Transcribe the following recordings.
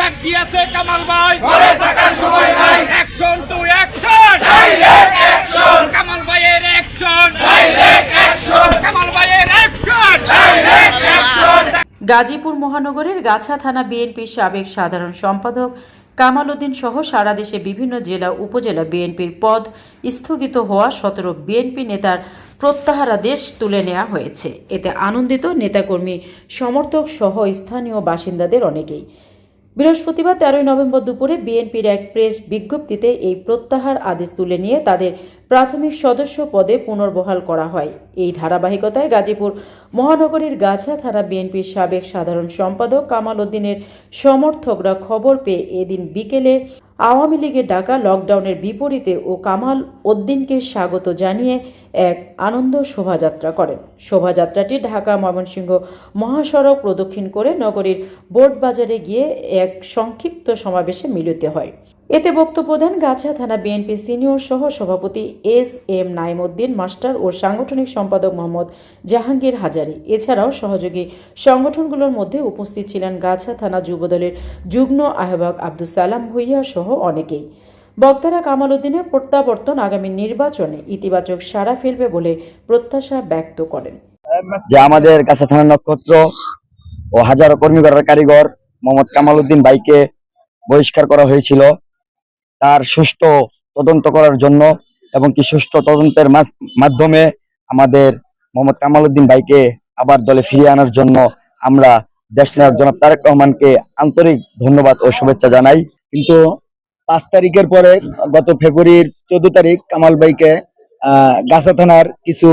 ডাক দিয়েছে কামাল ভাই? ঘরে থাকার সময় নাই। Action to action direct action Kamal ভাইয়ের অ্যাকশন ডাইরেক্ট অ্যাকশন কামাল ভাইয়ের অ্যাকশন ডাইরেক্ট অ্যাকশন গাজীপুর মহানগরের গাছা থানা বিএনপির সাবেক সাধারণ সম্পাদক কামাল উদ্দিন সহ সারা দেশে বিভিন্ন জেলা উপজেলা বিএনপির পদ স্থগিত হওয়া সতেরো বিএনপি নেতার প্রত্যাহারাদেশ তুলে নেওয়া হয়েছে। এতে আনন্দিত নেতাকর্মী সমর্থক সহ স্থানীয় বাসিন্দাদের অনেকেই। বৃহস্পতিবার তেরোই নভেম্বর দুপুরে বিএনপির এক প্রেস বিজ্ঞপ্তিতে এই প্রত্যাহার আদেশ তুলে নিয়ে তাদের প্রাথমিক সদস্য পদে পুনর্বহাল করা হয়। এই ধারাবাহিকতায় গাজীপুর মহানগরীর গাছা থানা বিএনপির সাবেক সাধারণ সম্পাদক কামাল উদ্দিনের সমর্থকরা খবর পেয়ে এদিন বিকেলে আওয়ামী লীগের ডাকা লকডাউনের বিপরীতে ও কামাল উদ্দিনকে স্বাগত জানিয়ে এক আনন্দ শোভাযাত্রা করেন। শোভাযাত্রাটি ঢাকা ময়মনসিংহ মহাসড়ক প্রদক্ষিণ করে নগরীর বোর্ড বাজারে গিয়ে এক সংক্ষিপ্ত সমাবেশে মিলিত হয়। এতে বক্তব্য দেন গাছা থানা বিএনপি সিনিয়র সহ সভাপতি এস এম নাইমুদ্দিন, মাস্টার ও সাংগঠনিক সম্পাদক মোহাম্মদ জাহাঙ্গীর হাজারি। এছাড়াও সহযোগী সংগঠনগুলোর মধ্যে উপস্থিত ছিলেন গাছা থানা যুবদলের যুগ্ম আহ্বায়ক আব্দুল সালাম ভুইয়া সহ অনেকেই। বক্তারা কামাল উদ্দিনের প্রত্যাবর্তন আগামী নির্বাচনে ইতিবাচক সাড়া ফেলবে বলে প্রত্যাশা ব্যক্ত করেন। যে আমাদের কাছে থানার নক্ষত্র ও হাজারো কর্মী কারিগর মোহাম্মদ কামাল উদ্দিন বহিষ্কার করা হয়েছিল তার সুষ্ঠু তদন্ত করার জন্য এবং কি সুষ্ঠু তদন্তের মাধ্যমে আমাদের মোহাম্মদ কামাল উদ্দিন ভাইকে আবার দলে ফিরিয়ে আনার জন্য আমরা দেশ নায়ক জনাব তারেক রহমানকে আন্তরিক ধন্যবাদ ও শুভেচ্ছা জানাই। কিন্তু পাঁচ তারিখের পরে গত ফেব্রুয়ারির চোদ্দ তারিখ কামাল ভাইকে গাছা থানার কিছু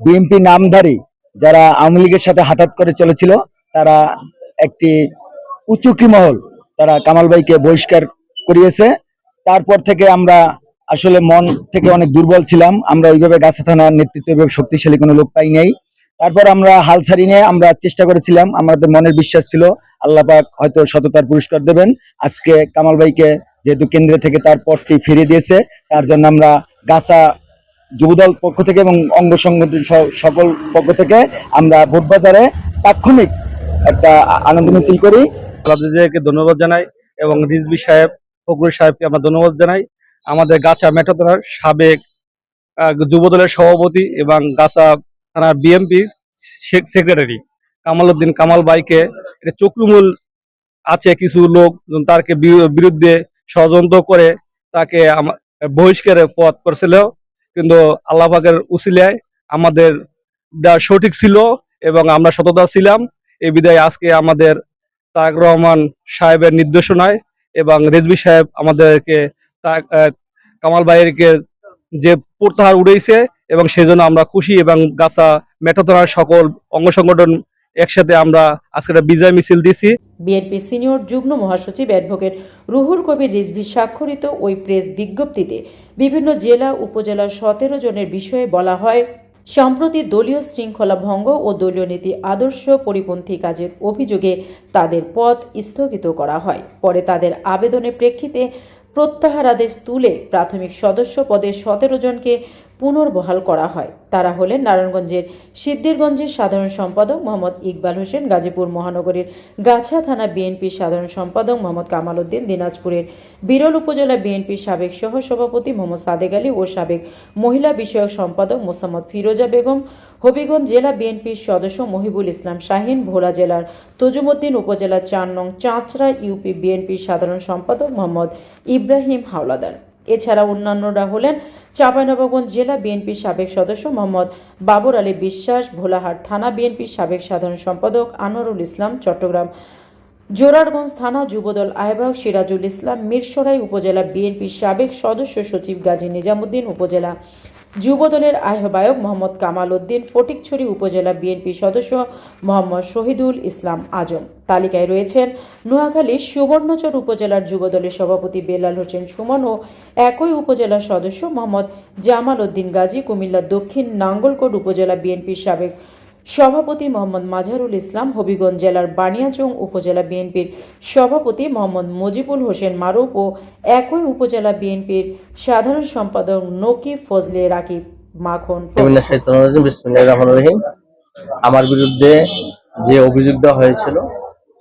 বিএনপি নামধারী যারা আওয়ামী লীগের সাথে হাতাত করে চলেছিল, তারা একটি উচুকি মহল তারা কামাল ভাইকে বহিষ্কার করিয়েছে। তারপর থেকে আমরা আসলে মন থেকে অনেক দুর্বল ছিলাম। আমরা ওইভাবে গাছা থানার নেতৃত্ব ওইভাবে শক্তিশালী কোনো লোক পাই নাই। তারপর আমরা হাল ছাড়ি নিয়ে আমরা চেষ্টা করেছিলাম। আমাদের মনের বিশ্বাস ছিল, আল্লাহ পাক হয়তো সততার পুরস্কার দেবেন। আজকে কামাল ভাইকে যেহেতু কেন্দ্র থেকে তার পদটি ফিরিয়ে দিয়েছে, তার জন্য আমরা গাছা যুবদল পক্ষ থেকে এবং অঙ্গ সংগঠন সকল পক্ষ থেকে আমরা ভোটবাজারে তাৎক্ষণিক একটা আনন্দ মিছিল করি। ধন্যবাদ জানাই এবং রিজবি সাহেব ফখরুল সাহেবকে আমরা ধন্যবাদ জানাই। আমাদের গাছা মেট্রো থানার সাবেক যুবদলের সভাপতি এবং গাছা থানার বিএমপির সেক্রেটারি কামাল উদ্দিন কামাল বাইকে এটা চক্রমূল আছে কিছু লোক তারকে বিরুদ্ধে ষড়যন্ত্র করে তাকে বহিষ্কারের পথ করছিল। কিন্তু আল্লাহ পাকের উসিলায় আমাদের সঠিক ছিল এবং আমরা সততা ছিলাম। এই বিদায় আজকে আমাদের তারেক রহমান সাহেবের নির্দেশনায় এবং রেজবি সাহেব আমাদেরকে কামাল ভাইয়েরকে যে প্রত্যাহার উড়েছে এবং সেজন্য আমরা খুশি এবং গাছা মেট্রো থানার সকল অঙ্গ সংগঠন একসাথে আমরা আজকে বিজয় মিছিল দিছি বিএনপি সিনিয়র যুগ্ম মহাসচিব অ্যাডভোকেট রুহুল কবির রিজভি স্বাক্ষরিত ওই প্রেস বিজ্ঞপ্তিতে বিভিন্ন জেলা, উপজেলার সতেরো জনের বিষয়ে বলা হয় সম্প্রতি দলীয় শৃঙ্খলা ভঙ্গ ও দলীয় নীতি আদর্শ পরিপন্থী কাজের অভিযোগে তাদের পদ স্থগিত করা হয়। পরে তাদের আবেদনের প্রেক্ষিতে প্রত্যাহার আদেশ তুলে প্রাথমিক সদস্য পদে সতেরো জনকে পুনর্বহাল করা হয়। তারা হলেন নারায়ণগঞ্জের সিদ্দিরগঞ্জের সাধারণ সম্পাদক মোহাম্মদ ইকবাল হোসেন, গাজীপুর মহানগরীর গাছা থানা বিএনপির সাধারণ সম্পাদক মোহাম্মদ কামাল উদ্দিন, দিনাজপুরের বিরল উপজেলা বিএনপির সাবেক সহ সভাপতি মোহাম্মদ সাদেক আলী ও সাবেক মহিলা বিষয়ক সম্পাদক মোসাম্মদ ফিরোজা বেগম, হবিগঞ্জ জেলা বিএনপির সদস্য মহিবুল ইসলাম শাহিন, ভোলা জেলার তজুমুদ্দিন উপজেলার চার নং চাঁচড়া ইউপি বিএনপির সাধারণ সম্পাদক মোহাম্মদ ইব্রাহিম হাওলাদার। এছাড়া অন্যান্যরা হলেন চাঁপাইনবাবগঞ্জ জেলা বিএনপির সাবেক সদস্য মোহাম্মদ বাবর আলী বিশ্বাস, ভোলাহাট থানা বিএনপির সাবেক সাধারণ সম্পাদক আনোয়ারুল ইসলাম, চট্টগ্রাম জোরারগঞ্জ থানা যুবদল আহ্বায়ক সিরাজুল ইসলাম, মিরসরাই উপজেলা বিএনপির সাবেক সদস্য সচিব গাজী নিজামুদ্দিন, উপজেলা যুবদলের আহ্বায়ক মোহাম্মদ কামাল উদ্দিন, ফটিকছড়ি উপজেলা বিএনপি সদস্য মোহাম্মদ শহীদুল ইসলাম আজম। তালিকায় রয়েছেন নোয়াখালীর সুবর্ণচর উপজেলার যুবদলের সভাপতি বেলাল হোসেন সুমন ও একই উপজেলার সদস্য মোহাম্মদ জামাল উদ্দিন গাজী কুমিল্লা দক্ষিণ নাঙ্গলকোট উপজেলা বিএনপির সাবেক সভাপতি মোহাম্মদ মাঝারুল ইসলাম হবিগঞ্জ জেলার বানিয়াচং উপজেলা বিএনপির সভাপতি মোহাম্মদ মজিবুল হোসেন মারুফ ও একই উপজেলা বিএনপির সাধারণ সম্পাদক নকিব ফজলে রাকিব মাখন। আমার বিরুদ্ধে যে অভিযোগ দেওয়া হয়েছিল,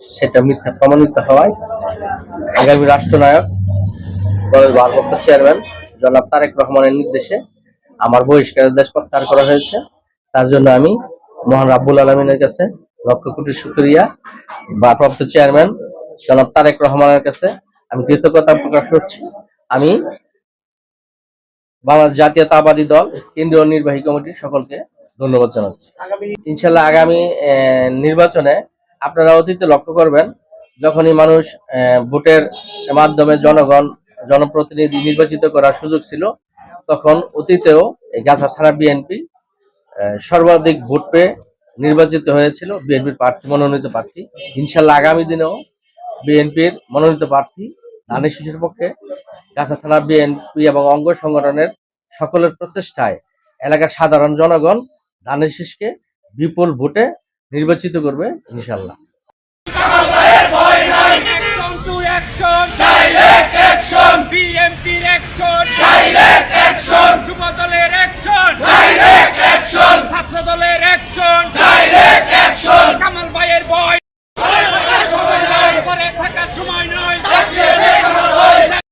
সেটা মিথ্যা, প্রমাণিত হওয়ায় আগামী রাষ্ট্রনায়ক দলের ভারপ্রাপ্ত চেয়ারম্যান জনাব তারেক রহমানের নির্দেশে আমার বহিষ্কারের দেশ প্রত্যাহার করা হয়েছে তার জন্য আমি মহান রাব্বুল আলমিনের কাছে লক্ষ কোটি শুক্রিয়া। ভারপ্রাপ্ত চেয়ারম্যান জনাব তারেক রহমানের কাছে আমি কৃতজ্ঞতা প্রকাশ করছি। আমি বাংলাদেশ জাতীয়তাবাদী দল, কেন্দ্রীয় নির্বাহী কমিটির সকলকে ধন্যবাদ জানাচ্ছি। ইনশাল্লাহ আগামী নির্বাচনে আপনারা অতীতে লক্ষ্য করবেন, যখনই মানুষ ভোটের মাধ্যমে জনগণ, জনপ্রতিনিধি নির্বাচিত করার সুযোগ ছিল, তখন অতীতেও এই গাছা থানা বিএনপি সর্বাধিক ভোট পেয়ে নির্বাচিত হয়েছিল বিএনপির প্রার্থী মনোনীত প্রার্থী। ইনশাল্লাহ আগামী দিনেও বিএনপির মনোনীত প্রার্থী ধানের শিশুর পক্ষে গাছা থানা বিএনপি এবং অঙ্গ সংগঠনের সকলের প্রচেষ্টায় এলাকার সাধারণ জনগণ ধানের শীষকে বিপুল ভোটে নির্বাচিত করবে ইনশাল্লাহ। Action! To action! Direct